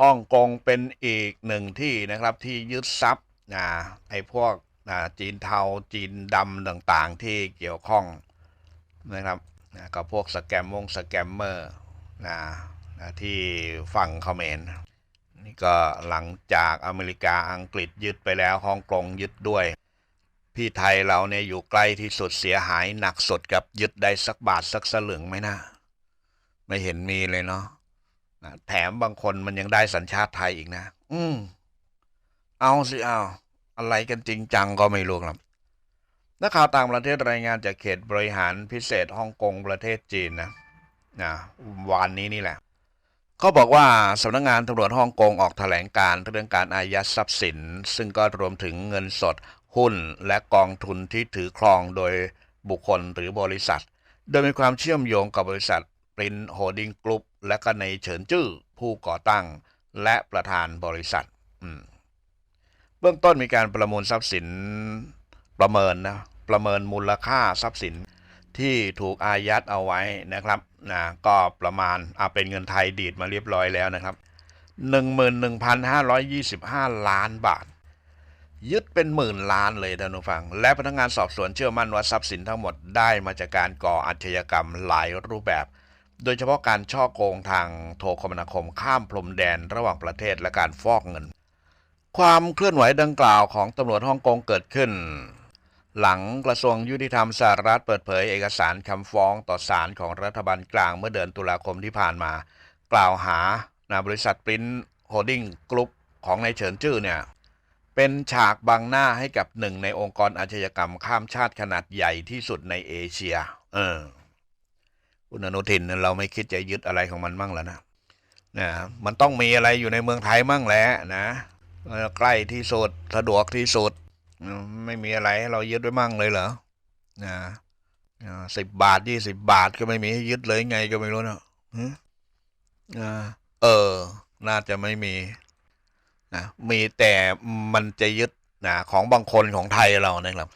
ฮ่องกงเป็นอีกหนึ่งที่นะครับที่ยึดทรัพย์นะไอ้พวกนะจีนเทาจีนดำต่างๆที่เกี่ยวข้องนะครับนะกับพวกสแกมมงสแกมเมอร์นะนะที่ฝั่งเขมรนี่ก็หลังจากอเมริกาอังกฤษยึดไปแล้วฮ่องกงยึดด้วย พี่ไทยเราเนี่ยอยู่ใกล้ที่สุดเสียหายหนักสุดกับยึดได้สักบาทสักสลึงไหมนะ ไม่เห็นมีเลยเนาะ นะแถมบางคนมันยังได้สัญชาติไทยอีกนะ อืม เอาสิเอา อะไรกันจริงจังก็ไม่รู้ครับนักข่าวต่างประเทศรายงานจากเขตบริหารพิเศษฮ่องกงประเทศจีนนะนะวันนี้นี่แหละเขาบอกว่าสำนักงงานตำรวจฮ่องกงออกแถลงการเรื่องการอายัดทรัพย์สิน ซึ่งก็รวมถึงเงินสด หุ้นและกองทุนที่ถือครองโดยบุคคลหรือบริษัท โดยมีความเชื่อมโยงกับบริษัท ปรินโฮดดิ้งกรุ๊ปและก็ในเฉินจื้อผู้ก่อตั้งและประธานบริษัทเบื้องต้นมีการประมูลทรัพย์สินประเมินนะประเมินมูลค่าทรัพย์สินที่ถูกอายัดเอาไว้นะครับนะก็ประมาณอ่าเป็นเงินไทยดีดมาเรียบร้อยแล้วนะครับ 11,525 ล้านบาท ยึดเป็นหมื่นล้านเลยท่านผู้ฟัง และพนักงานสอบสวนเชื่อมั่นว่าทรัพย์สินทั้งหมดได้มาจากการก่ออาชญากรรมหลายรูปแบบ โดยเฉพาะการช่อโกงทางโทรคมนาคมข้ามพรมแดนระหว่างประเทศและการฟอกเงิน ความเคลื่อนไหวดังกล่าวของตำรวจฮ่องกงเกิดขึ้น หลังกระทรวงยุติธรรมสหรัฐเปิดเผยเอกสารคำฟ้องต่อศาลของรัฐบาลกลางเมื่อเดือนตุลาคมที่ผ่านมา กล่าวหานาบริษัทปริ้นโฮดดิ้งกรุ๊ปของนายเฉินจื้อเนี่ยเป็นฉากบังหน้าให้กับหนึ่งในองค์กรอาชญากรรมข้ามชาติขนาดใหญ่ที่สุดในเอเชีย เออ คุณอนุทินเราไม่คิดจะยึดอะไรของมันมั่งแล้วนะนะมันต้องมีอะไรอยู่ในเมืองไทยมั่งแหละนะใกล้ที่สุดสะดวกที่สุดไม่มีอะไรให้เรายึดไว้มั่งเลยเหรอนะสิบบาทยี่สิบบาทก็ไม่มีให้ยึดเลยไงก็ไม่รู้เนอะเออ น่าจะไม่มีนะมีแต่มันจะยึดนะของบางคนของไทยเรานะครับ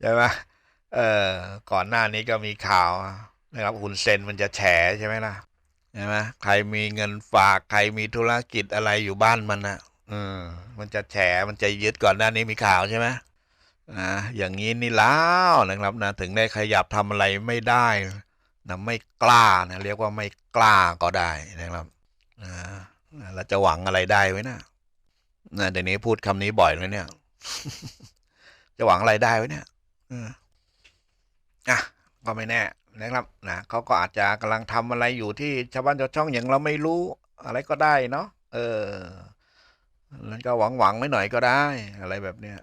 ใช่ไหม เออก่อนหน้านี้ก็มีข่าวนะครับหุ่นเซนมันจะแฉใช่ไหมล่ะใช่ไหมใครมีเงินฝากใครมีธุรกิจอะไรอยู่บ้านมันนะอืมมันจะแฉมันจะยึดก่อนหน้านี้มีข่าวใช่ไหมนะอย่างนี้นี่แล้วนะครับนะถึงได้ขยับทำอะไรไม่ได้นะไม่กล้านะเรียกว่าไม่กล้าก็ได้นะครับนะแล้วจะหวังอะไรได้ไว้นะนะเดี๋ยวนี้พูดคำนี้บ่อยเลยเนี่ย จะหวังอะไรได้ไว้เนี่ยเออ อะก็ไม่แน่นะครับนะเขาก็อาจจะกำลังทำอะไรอยู่ที่ชาวบ้านชาวช่องอย่างเราไม่รู้อะไรก็ได้เนาะเออแล้วก็หวังหวังไว้หน่อยก็ได้ อะไรแบบเนี้ย